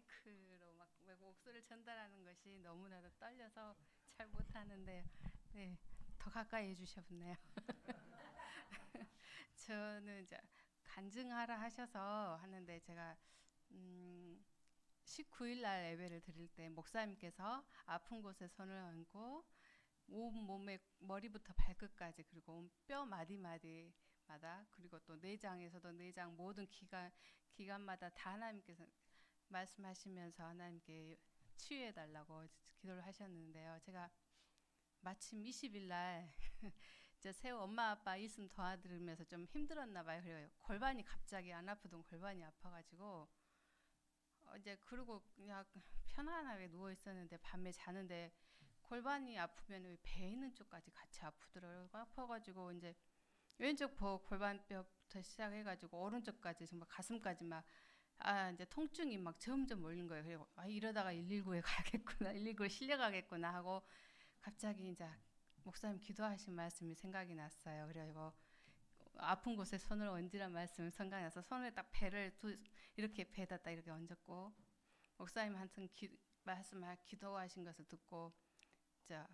마이크로 막 목소리를 전달하는 것이 너무나도 떨려서 잘 못하는데 네, 더 가까이 해주셨네요. 저는 이제 간증하라 하셔서 하는데 제가 음, 19일 날 예배를 드릴 때 목사님께서 아픈 곳에 손을 얹고 온 몸의 머리부터 발끝까지 그리고 온뼈 마디 마디마다 그리고 또 내장에서도 내장 모든 기관 기관마다 다 하나님께서 말씀하시면서 하나님께 치유해 달라고 기도를 하셨는데요. 제가 마침 20일 날 이제 새우 엄마 아빠 있음 도와드리면서 좀 힘들었나 봐요. 그래요. 골반이 갑자기 안 아프던 골반이 아파가지고 어 이제 그리고 그냥 편안하게 누워 있었는데 밤에 자는데 골반이 아프면 배 있는 쪽까지 같이 아프더라고요. 아파가지고 이제 왼쪽 보 골반뼈부터 시작해가지고 오른쪽까지 정말 가슴까지 막 아 이제 통증이 막 점점 몰린 거예요. 그리고 아 이러다가 119에 가겠구나, 119에 실려가겠구나 하고 갑자기 이제 목사님 기도하신 말씀이 생각이 났어요. 그리고 아픈 곳에 손을 얹으란 말씀이 생각이 나서 손에 딱 배를 두, 이렇게 배에다 딱 이렇게 얹었고 목사님 한튼 말씀 기도하신 것을 듣고 자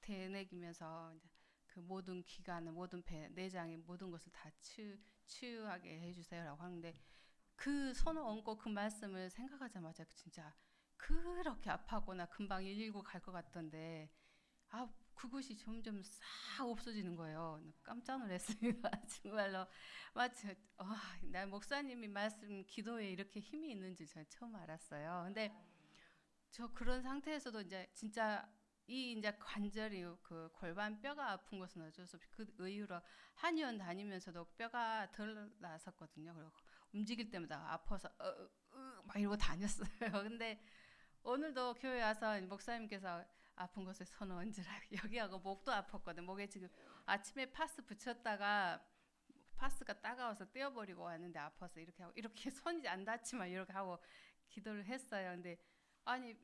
대내기면서 이제 그 모든 기관을 모든 배 내장의 모든 것을 다 치유, 치유하게 해주세요라고 하는데 그 손을 얹고 그 말씀을 생각하자마자 진짜 그렇게 아파하거나 금방 119 갈 것 같던데 아 그것이 점점 싹 없어지는 거예요. 깜짝 놀랐습니다. 정말로 마치 어, 나 목사님이 말씀 기도에 이렇게 힘이 있는지 제가 처음 알았어요. 근데 저 그런 상태에서도 이제 진짜 이 이제 관절이 그 골반 뼈가 아픈 것은 어쩔 수 없이 그 이후로 한의원 다니면서도 뼈가 덜 나섰거든요. 그리고 움직일 때마다 아파서 어, 어, 막 이러고 다녔어요. 근데 오늘도 교회 와서 목사님께서 아픈 곳에 손 얹으라 여기하고 목도 아팠거든. 목에 지금 아침에 파스 붙였다가 파스가 따가워서 떼어버리고 왔는데 아파서 이렇게 하고 이렇게 손이 안 닿지만 이렇게 하고 기도를 했어요. 근데 아니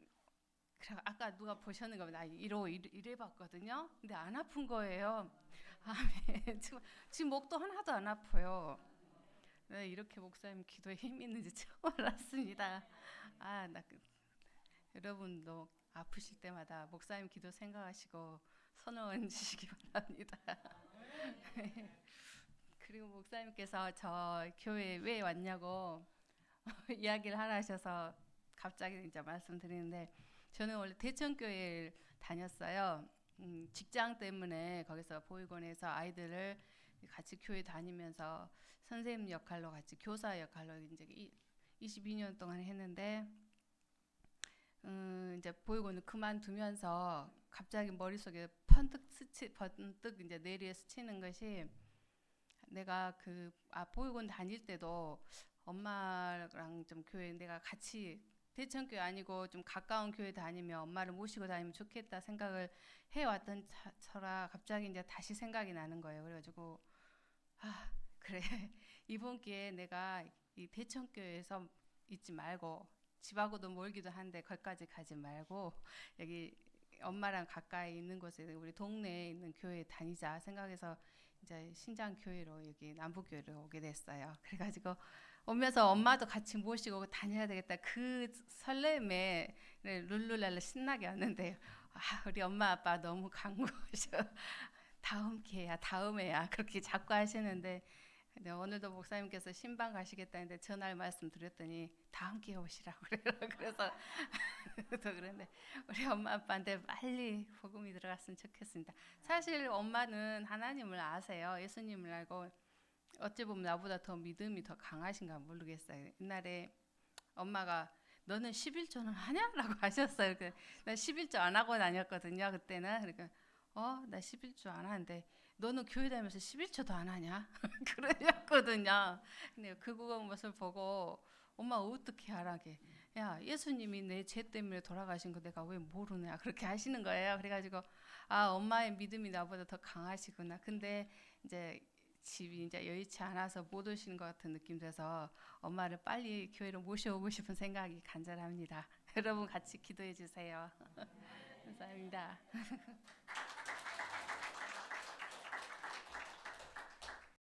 아까 누가 보셨는 거면 나 이러 이래 봤거든요. 근데 안 아픈 거예요. 아멘. 지금 지금 목도 하나도 안 아파요. 네, 이렇게 목사님 기도에 힘 있는지 처음 알았습니다. 아, 나 그, 여러분도 아프실 때마다 목사님 기도 생각하시고 손을 얹으시기 바랍니다. 그리고 목사님께서 저 교회 왜 왔냐고 이야기를 하라 하셔서 갑자기 이제 말씀드리는데 저는 원래 대천교회를 다녔어요. 음, 직장 때문에 거기서 보육원에서 아이들을 같이 교회 다니면서 선생님 역할로 같이 교사 역할로 이제 22년 동안 했는데 음, 이제 보육원을 그만두면서 갑자기 머릿속에 번뜩 스치 번뜩 이제 내리에 스치는 것이 내가 그 아, 보육원 다닐 때도 엄마랑 좀 교회 내가 같이 대천교회 아니고 좀 가까운 교회 다니면 엄마를 모시고 다니면 좋겠다 생각을 해왔던 처라 갑자기 이제 다시 생각이 나는 거예요. 그래가지고 아 그래 이번 기회에 내가 이 대천교회에서 있지 말고 집하고도 멀기도 한데 거기까지 가지 말고 여기 엄마랑 가까이 있는 곳에 우리 동네에 있는 교회 다니자 생각해서 이제 신장 교회로 여기 남부 교회로 오게 됐어요. 그래가지고 오면서 엄마도 같이 모시고 다녀야 되겠다 그 설렘에 룰루랄라 신나게 왔는데 아, 우리 엄마 아빠 너무 강구하셔. 다음 기회야, 다음에야 그렇게 자꾸 하시는데 네, 오늘도 목사님께서 신방 가시겠다는데 전날 말씀 드렸더니 다음 기회 오시라고 그래요. 그래서 더 그런데 우리 엄마 아빠한테 빨리 복음이 들어갔으면 좋겠습니다. 사실 엄마는 하나님을 아세요. 예수님을 알고 어찌 보면 나보다 더 믿음이 더 강하신가 모르겠어요. 옛날에 엄마가 너는 11조는 하냐라고 하셨어요. 나 11조 안 하고 다녔거든요. 그때는 그러니까 어, 나 11조 안 하는데 너는 교회 다니면서 11조도 안 하냐? 그러셨거든요. 근데 그 모습을 보고 엄마 어떻게 하라게? 야, 예수님이 내 죄 때문에 돌아가신 거 내가 왜 모르냐? 그렇게 하시는 거예요. 그래가지고 아, 엄마의 믿음이 나보다 더 강하시구나. 근데 이제 집이 이제 여의치 않아서 못 오시는 것 같은 느낌 돼서 엄마를 빨리 교회로 모셔오고 싶은 생각이 간절합니다. 여러분 같이 기도해 주세요. 감사합니다.